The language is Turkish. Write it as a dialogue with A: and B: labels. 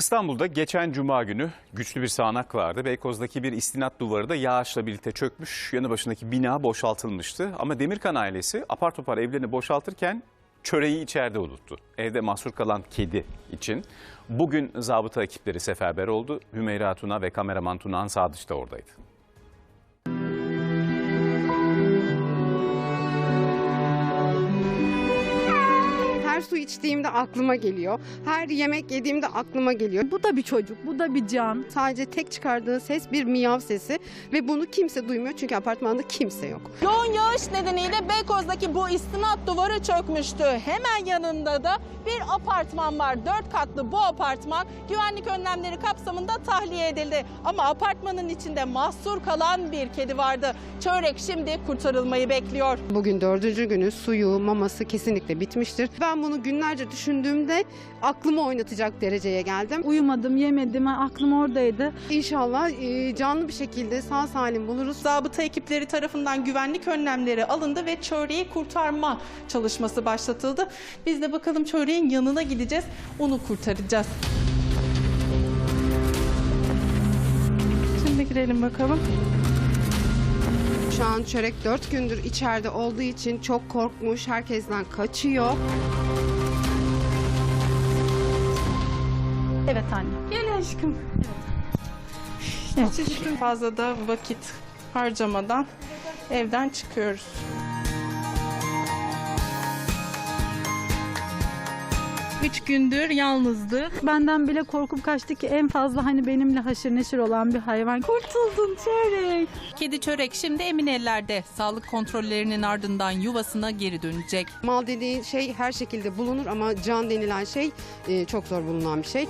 A: İstanbul'da geçen cuma günü güçlü bir sağanak vardı. Beykoz'daki bir istinat duvarı da yağışla birlikte çökmüş. Yanı başındaki bina boşaltılmıştı. Ama Demirkan ailesi apar topar evlerini boşaltırken çöreği içeride unuttu. Evde mahsur kalan kedi için. Bugün zabıta ekipleri seferber oldu. Hümeyra Tuna ve kameraman Tunağan Sadıç da oradaydı.
B: Her su içtiğimde aklıma geliyor. Her yemek yediğimde aklıma geliyor.
C: Bu da bir çocuk, bu da bir can.
B: Sadece tek çıkardığı ses bir miyav sesi ve bunu kimse duymuyor çünkü apartmanda kimse yok.
D: Yoğun yağış nedeniyle Beykoz'daki bu istinat duvarı çökmüştü. Hemen yanında da bir apartman var. Dört katlı bu apartman güvenlik önlemleri kapsamında tahliye edildi. Ama apartmanın içinde mahsur kalan bir kedi vardı. Çörek şimdi kurtarılmayı bekliyor.
B: Bugün dördüncü günü suyu, maması kesinlikle bitmiştir. Ben bunu günlerce düşündüğümde aklımı oynatacak dereceye geldim.
C: Uyumadım, yemedim, aklım oradaydı.
B: İnşallah e, canlı bir şekilde sağ salim buluruz.
D: Zabıta ekipleri tarafından güvenlik önlemleri alındı ve çöreği kurtarma çalışması başlatıldı. Biz de bakalım çöreğin yanına gideceğiz, onu kurtaracağız. Şimdi girelim bakalım.
B: Şu an çörek dört gündür içeride olduğu için çok korkmuş, herkesten kaçıyor.
C: Evet anne. Gel aşkım.
D: Evet. Fazla da vakit harcamadan evden çıkıyoruz. Üç gündür yalnızdı.
C: Benden bile korkup kaçtı ki en fazla hani benimle haşır neşir olan bir hayvan. Kurtuldun çörek.
E: Kedi çörek şimdi emin ellerde. Sağlık kontrollerinin ardından yuvasına geri dönecek.
B: Mal dediğin şey her şekilde bulunur ama can denilen şey e, çok zor bulunan bir şey.